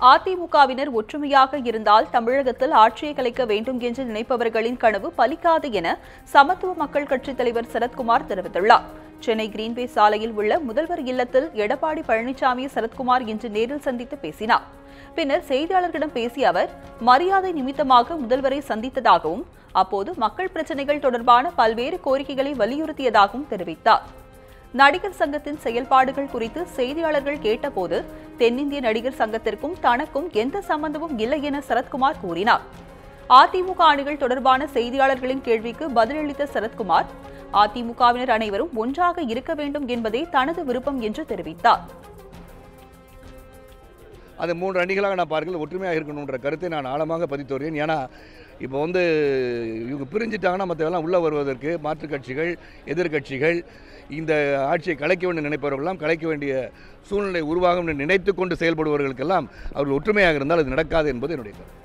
அதிமுகவினர் ஒற்றுமையாக இருந்தால் தமிழகத்தில் ஆட்சியை கலைக்க வேண்டும் என்று நினைப்பவர்களின் கனவு பலிக்காது என சமத்துவ மக்கள் கட்சித் தலைவர் சரத்குமார் தெரிவித்துள்ளார். சென்னை கிரீன்வே சாலையில் உள்ள முதல்வர் இல்லத்தில் எடப்பாடி பழனிசாமி சரத்குமார் இன்று நேரில் சந்தித்து பேசினார். பின்னர் செய்தியாளர்களிடம் பேசிய அவர் மரியாதை நிமித்தமாக முதல்வரை சந்தித்ததாகவும் அப்போது மக்கள் பிரச்சினைகள் தொடர்பான பல்வேறு கோரிக்கைகளை வலியுறுத்தியதாகவும் தெரிவித்தார். நடிகர் சங்கத்தின் செயல்பாடுகள் குறித்து செய்தியாளர்கள் கேட்டபோது தென்னிந்திய நடிகர் சங்கத்திற்கும் தனக்கும் எந்த சம்பந்தமும் இல்லை என சரத்குமார் கூறினார். அதிமுக அணிகள் தொடர்பான செய்தியாளர்களின் கேள்விக்கு பதிலளித்த சரத்குமார் அதிமுகவினர் அனைவரும் ஒன்றாக இருக்க வேண்டும் என்பதே தனது விருப்பம் என்று தெரிவித்தார். அது மூன்று அணிகளாக நான் பார்க்கல ஒற்றுமையாக இருக்கணுன்ற கருத்தை நான் ஆழமாக பதித்து வருகிறேன் ஏன்னா இப்போ வந்து இவங்க பிரிஞ்சிட்டாங்கன்னா மற்றவெல்லாம் உள்ளே வருவதற்கு மாற்றுக் கட்சிகள் எதிர்க்கட்சிகள் இந்த ஆட்சியை கலைக்க வேண்டும் நினைப்பவர்களெல்லாம் கலைக்க வேண்டிய சூழ்நிலை உருவாகும் என்று நினைத்து கொண்டு செயல்படுபவர்களுக்கெல்லாம் அவர்கள் ஒற்றுமையாக இருந்தால் அது நடக்காது என்பது என்னுடைய கருத்து.